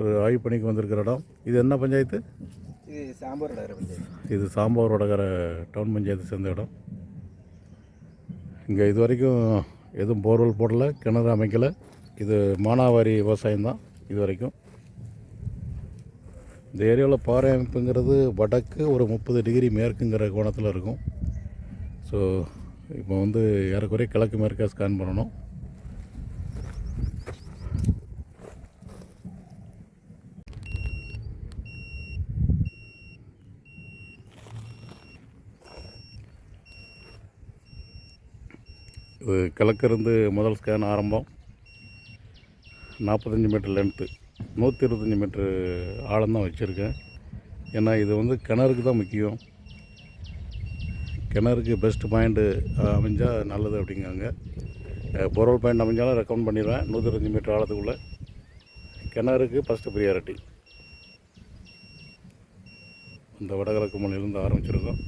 இன்று ஆய்வு பணிக்கு வந்திருக்கிற இடம். இது என்ன பஞ்சாயத்து? இது சாம்பார் பஞ்சாயத்து. இது சாம்பார் வடகர டவுன் பஞ்சாயத்து சேர்ந்த இடம். இங்கே இது வரைக்கும் எதுவும் போர்வெல் போடல கிணறு அமைக்கலை. இது மானாவாரி விவசாயம் தான் இது வரைக்கும் இந்த ஏரியாவில் பாறை அமைப்புங்கிறது வடக்கு ஒரு முப்பது டிகிரி மேற்குங்கிற கோணத்தில் இருக்கும். ஸோ இப்போ வந்து ஏறக்குறைய கிழக்கு மேற்காக ஸ்கேன் பண்ணணும். இது கிழக்கிருந்து முதல் ஸ்கேன் ஆரம்பம். நாற்பத்தஞ்சு மீட்டர் லென்த்து நூற்றி இருபத்தஞ்சி மீட்ரு ஆழம்தான் வச்சுருக்கேன். ஏன்னா இது வந்து கிணறுக்கு தான் முக்கியம். கிணறுக்கு பெஸ்ட் பாயிண்ட்டு அமைஞ்சால் நல்லது அப்படிங்காங்க. பொருள் பாயிண்ட் அமைஞ்சாலும் ரெக்கமெண்ட் பண்ணிடுவேன். நூற்றி இருபத்தஞ்சி மீட்டர் ஆழத்துக்குள்ளே. கிணறுக்கு ஃபஸ்ட்டு ப்ரியாரிட்டி இந்த வடகிழக்கு மலையிலேருந்து ஆரம்பிச்சிருக்கோம்.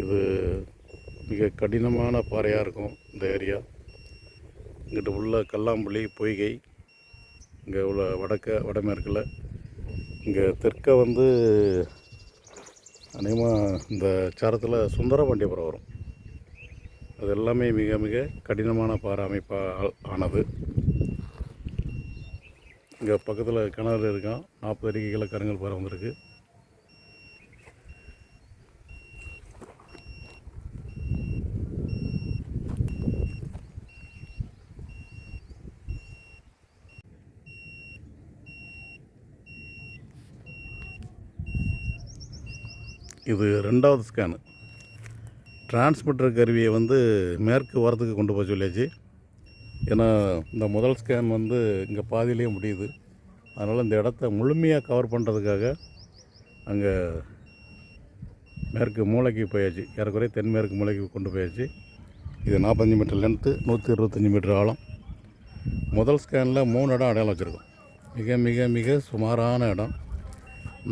இது மிக கடினமான பாறையாக இருக்கும் இந்த ஏரியா. இங்கிட்ட உள்ள கல்லாம்புள்ளி பொய்கை இங்கே உள்ள வடக்க வடமேற்கில். இங்கே தெற்க வந்து அநேகமாக இந்த சாரத்தில் சுந்தரபாண்டியபுரம் வரும். அது எல்லாமே மிக மிக கடினமான பாறை அமைப்பாக ஆனது. இங்கே பக்கத்தில் கிணறு இருக்கான். நாற்பது அடிக்கு கீழே கருங்கல் பாறை வந்திருக்கு. இது ரெண்டாவது ஸ்கேனு டிரான்ஸ்மிட்டர் கருவியை வந்து மேற்கு ஓரத்துக்கு கொண்டு போக சொல்லியாச்சு. ஏன்னா இந்த முதல் ஸ்கேன் வந்து இங்கே பாதியிலேயே முடியுது. அதனால் இந்த இடத்த முழுமையாக கவர் பண்ணுறதுக்காக அங்கே மேற்கு மூளைக்கு போயாச்சு. ஏறக்குறைய தென்மேற்கு மூளைக்கு கொண்டு போயாச்சு. இது நாற்பத்தஞ்சு மீட்டர் லென்த்து நூற்றி இருபத்தஞ்சி மீட்டர் ஆழம். முதல் ஸ்கேனில் மூணு இடம் அடையாளம் வச்சுருக்கோம். மிக மிக மிக சுமாரான இடம்.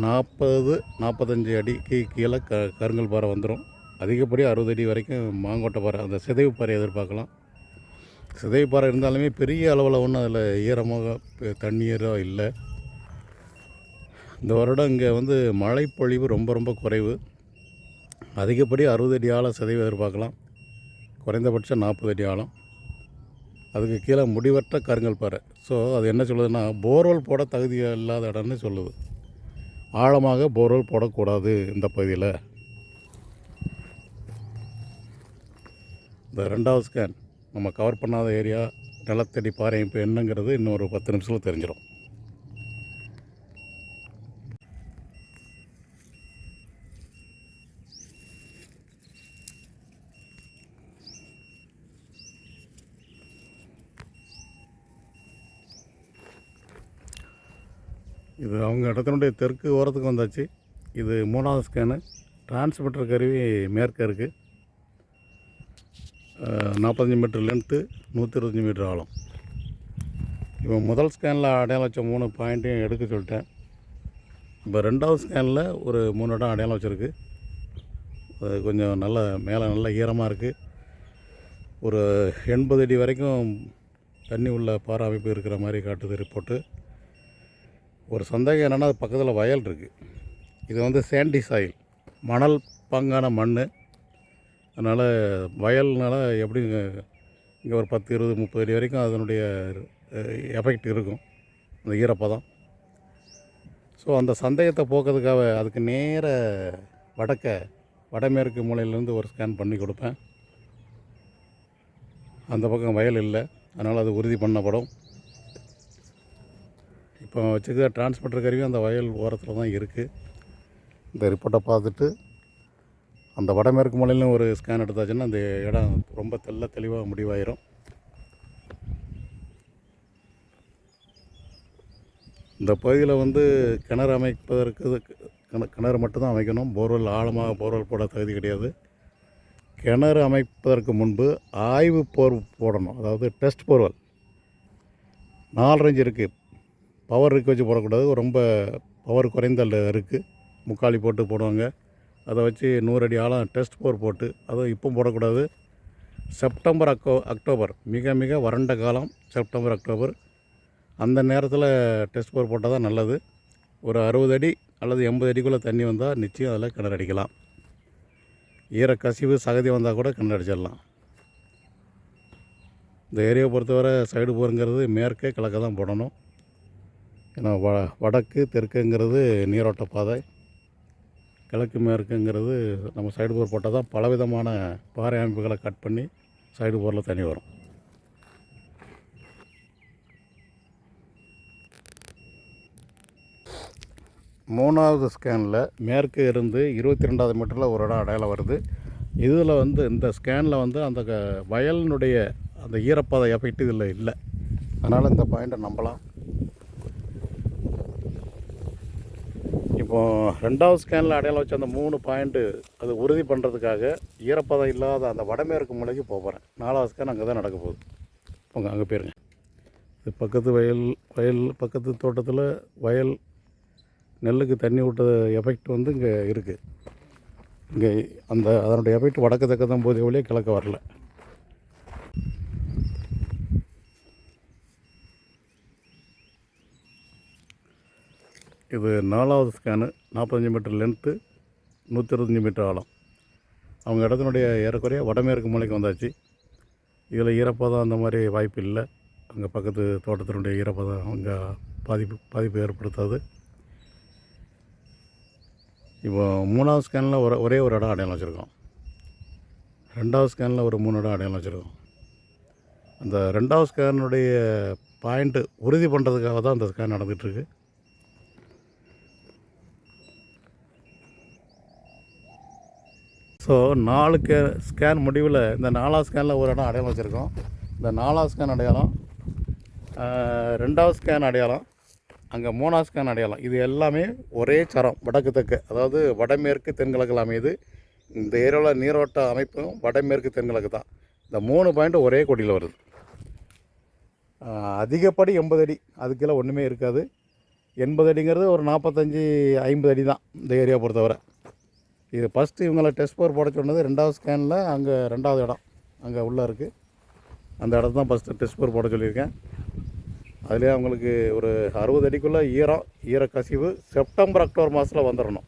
நாற்பது நாற்பத்தஞ்சு அடிக்கு கீழே க கருங்கல் பாறை வந்துடும் அதிகப்படி அறுபது அடி வரைக்கும் மாங்கோட்டை பாறை அந்த சிதைவு பாறை எதிர்பார்க்கலாம். சிதைவு பாறை இருந்தாலுமே பெரிய அளவில் ஒன்றும் அதில் ஈரமாக தண்ணீரோ இல்லை. இந்த வருடம் இங்கே வந்து மழைப்பொழிவு ரொம்ப ரொம்ப குறைவு. அதிகப்படி அறுபது அடி ஆழம் சிதைவு எதிர்பார்க்கலாம். குறைந்தபட்சம் நாற்பது அடி ஆழம். அதுக்கு கீழே முடிவற்ற கருங்கல் பாறை. ஸோ அது என்ன சொல்லுதுன்னா போர்வெல் போட தகுதி இல்லாத இடம்னு சொல்லுது. ஆழமாக போர்வெல் போடக்கூடாது இந்த பகுதியில். இந்த ரெண்டாவது ஸ்கேன் நம்ம கவர் பண்ணாத ஏரியா நிலத்தடி பாறை இப்போ என்னங்கிறது இன்னும் ஒரு பத்து நிமிஷத்தில் தெரிஞ்சிடும் இது அவங்க இடத்தினுடைய தெற்கு ஓரத்துக்கு வந்தாச்சு. இது மூணாவது ஸ்கேனு டிரான்ஸ்மிட்டர் கருவி மேற்க இருக்குது நாற்பத்தஞ்சு மீட்டர் லென்த்து நூற்றி இருபத்தஞ்சி மீட்டர் ஆழம். இப்போ முதல் ஸ்கேனில் அடையாளம் வச்ச மூணு பாயிண்ட்டையும் எடுக்க சொல்லிட்டேன். இப்போ ரெண்டாவது ஸ்கேனில் ஒரு மூணு இடம் அடையாளம் வச்சுருக்கு. அது கொஞ்சம் நல்ல மேலே நல்ல ஈரமாக இருக்குது ஒரு எண்பது அடி வரைக்கும் தண்ணி உள்ள பாறை அமைப்பு இருக்கிற மாதிரி காட்டுது ரிப்போர்ட்டு ஒரு சந்தேகம் என்னென்னா அது பக்கத்தில் வயல் இருக்குது இது வந்து சேண்டி சாயில் மணல் பங்கான மண் அதனால் வயல்னால எப்படி இங்கே ஒரு பத்து இருபது முப்பது அடி வரைக்கும் அதனுடைய எஃபெக்ட் இருக்கும். அந்த ஈரப்பதம். ஸோ அந்த சந்தேகத்தை போக்குறதுக்காக அதுக்கு நேர வடக்க வடமேற்கு மூலையிலேருந்து ஒரு ஸ்கேன் பண்ணி கொடுப்பேன். அந்த பக்கம் வயல் இல்லை. அதனால் அது உறுதி பண்ணப்படும். இப்போ வச்சுக்க டிரான்ஸ்மிட்டர் கருவி அந்த வயல் ஓரத்தில் தான் இருக்குது இந்த ரிப்போர்ட்டை பார்த்துட்டு அந்த வடமேற்கு மூலையிலும் ஒரு ஸ்கேன் எடுத்தாச்சுன்னா அந்த இடம் ரொம்ப தெள்ள தெளிவாக முடிவாயிரும். இந்த பகுதியில் வந்து கிணறு அமைப்பதற்கு கிண கிணறு மட்டும்தான் அமைக்கணும். போர்வெல் ஆழமாக போர்வெல் போட தகுதி கிடையாது. கிணறு அமைப்பதற்கு முன்பு ஆய்வு போர் போடணும். அதாவது டெஸ்ட் போர்வெல். நாலு ரேஞ்சு இருக்குது பவர் இருக்க வச்சு போடக்கூடாது. ரொம்ப பவர் குறைந்த இருக்குது முக்காலி போட்டு போடுவாங்க. அதை வச்சு நூறு அடி ஆழம் டெஸ்ட் போர் போட்டு அதுவும் இப்போ போடக்கூடாது. செப்டம்பர் அக்டோ அக்டோபர் மிக மிக வறண்ட காலம் செப்டம்பர் அக்டோபர். அந்த நேரத்தில் டெஸ்ட் போர் போட்டால் தான் நல்லது. ஒரு அறுபது அடி அல்லது எண்பது அடிக்குள்ளே தண்ணி வந்தால் நிச்சயம் அதில் கிணறு அடிக்கலாம். கசிவு சகதி வந்தால் கூட கிணறு அடிச்சிடலாம். இந்த ஏரியாவை பொறுத்தவரை சைடு போருங்கிறது மேற்கே கிழக்க தான் போடணும். ஏன்னா வ வடக்கு தெற்குங்கிறது நீரோட்ட பாதை. கிழக்கு மேற்குங்கிறது நம்ம சைடு போர் போட்டால் தான் பலவிதமான பாறை அமைப்புகளை கட் பண்ணி சைடு போரில் தண்ணி வரும். மூணாவது ஸ்கேனில் மேற்கு இருந்து இருபத்தி ரெண்டாவது மீட்டரில் ஒரு இடம் அடையாளம் வருது. இதில் வந்து இந்த ஸ்கேனில் வந்து அந்த க- வயலினுடைய அந்த ஈரப்பத எஃபெக்ட் இதில் இல்லை. அதனால் இந்த பாயிண்ட்டை நம்பலாம். ரெண்டாவது ஸ்கேனில் அடையாளம் வச்ச அந்த மூணு பாயிண்ட்டு அது உறுதி பண்ணுறதுக்காக ஈரப்பதம் இல்லாத அந்த வடமேற்கு மூலைக்கு போக போகிறேன் நாலாவது ஸ்கேன் அங்கே தான் நடக்க போகுது. போங்க அங்கே போயிருங்க. இது பக்கத்து வயல் வயல் பக்கத்து தோட்டத்தில் வயல் நெல்லுக்கு தண்ணி விட்ட எஃபெக்ட் வந்து இங்கே இருக்குது இங்கே அந்த அதனுடைய எஃபெக்ட் வடக்கு தக்க தான் போதே ஒழிய கிழக்க வரல. இது நாலாவது ஸ்கேனு நாற்பத்தஞ்சு மீட்டர் லென்த்து நூற்றி இருபத்தஞ்சி மீட்டர் ஆழம். அவங்க இடத்தினுடைய ஏறக்குறைய வடமேற்கு மூலைக்கு வந்தாச்சு. இதில் ஈரப்பதம் அந்த மாதிரி வாய்ப்பு இல்லை. அங்கே பக்கத்து தோட்டத்தினுடைய ஈரப்பதம் அங்கே பாதிப்பு பாதிப்பு ஏற்படுத்தாது. இப்போ மூணாவது ஸ்கேனில் ஒரு ஒரே ஒரு இடம் அடையாளம் வச்சுருக்கோம். ரெண்டாவது ஸ்கேனில் ஒரு மூணு இடம் அடையாளம் வச்சுருக்கோம். அந்த ரெண்டாவது ஸ்கேனுடைய பாயிண்ட்டு உறுதி பண்ணுறதுக்காக தான் அந்த ஸ்கேன் நடந்துகிட்ருக்கு ஸோ நாலு கே ஸ்கேன் முடிவில் இந்த நாலாவது ஸ்கேனில் ஒரு இடம் அடையாளம் வச்சுருக்கோம். இந்த நாலாவது ஸ்கேன் அடையாளம் ரெண்டாவது ஸ்கேன் அடையாளம் அங்கே மூணாவது ஸ்கேன் அடையாளம். இது எல்லாமே ஒரே சரம் வடக்கு தெற்கு அதாவது வடமேற்கு தென்கிழக்கில் அமையுது. இந்த ஏரியாவில் நீரோட்ட அமைப்பும் வடமேற்கு தென்கிழக்கு தான். இந்த மூணு பாயிண்ட் ஒரே கொடியில் வருது. அதிகப்படி எண்பது அடி அதுக்கெல்லாம் ஒன்றுமே இருக்காது. எண்பது அடிங்கிறது ஒரு நாற்பத்தஞ்சி ஐம்பது அடி தான் இந்த ஏரியா பொறுத்தவரை. இது ஃபஸ்ட்டு இவங்களை டெஸ்ட் போர் போட சொன்னது ரெண்டாவது ஸ்கேனில் அங்கே ரெண்டாவது இடம். அங்கே உள்ளே இருக்குது அந்த இடத்த தான் ஃபஸ்ட்டு டெஸ்ட் போர் போட சொல்லியிருக்கேன். அதுலேயே அவங்களுக்கு ஒரு அறுபது அடிக்குள்ளே ஈரம் ஈர கசிவு செப்டம்பர் அக்டோபர் மாதத்தில் வந்துடணும்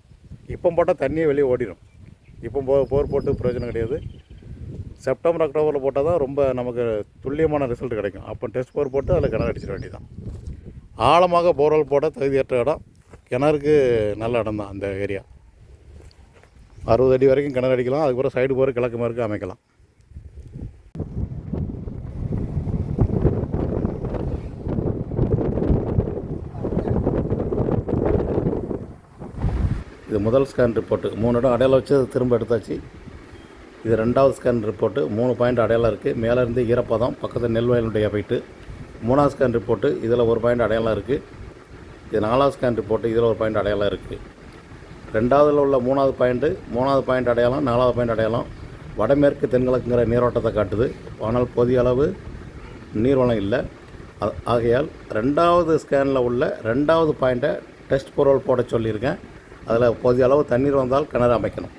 இப்போ போட்டால் தண்ணியே வெளியே ஓடிடும் இப்போ போ போர் போட்டு பிரயோஜனம் கிடையாது. செப்டம்பர் அக்டோபரில் போட்டால் தான் ரொம்ப நமக்கு துல்லியமான ரிசல்ட் கிடைக்கும். அப்போ டெஸ்ட் போர் போட்டு அதில் கிணறு அடிச்சிட வேண்டியதான் ஆழமாக போர்வெல் போட தகுதியற்ற இடம். கிணறுக்கு நல்ல இடம் தான் அந்த ஏரியா அறுபது அடி வரைக்கும் கிணறு அடிக்கலாம். அதுக்கப்புறம் சைடு போகிற கிழக்கு மறுக்க அமைக்கலாம். இது முதல் ஸ்கேன் ரிப்போர்ட்டு மூணு இடம் அடையாளம் வச்சு அதை திரும்ப எடுத்தாச்சு. இது ரெண்டாவது ஸ்கேன் ரிப்போர்ட்டு மூணு பாயிண்ட் அடையாளம் இருக்குது மேலேருந்து ஈரப்பதம் பக்கத்தில் நெல் வயலுடைய போயிட்டு மூணாவது ஸ்கேன் ரிப்போர்ட்டு இதில் ஒரு பாயிண்ட் அடையாளம் இருக்குது இது நாலாவது ஸ்கேன் ரிப்போர்ட்டு இதில் ஒரு பாயிண்ட் அடையாளம் இருக்குது ரெண்டாவதில் உள்ள மூணாவது பாயிண்ட்டு மூணாவது பாயிண்ட் அடையாளம் நாலாவது பாயிண்ட் அடையாளம் வடமேற்கு தென்கிழக்குங்கிற நீரோட்டத்தை காட்டுது. ஆனால் போதிய அளவு நீர்வளம் இல்லை. ஆகையால் ரெண்டாவது ஸ்கேனில் உள்ள ரெண்டாவது பாயிண்ட்டை டெஸ்ட் பொருள் போட சொல்லியிருக்கேன். அதில் போதிய அளவு தண்ணீர் வந்தால் கிணறு அமைக்கணும்.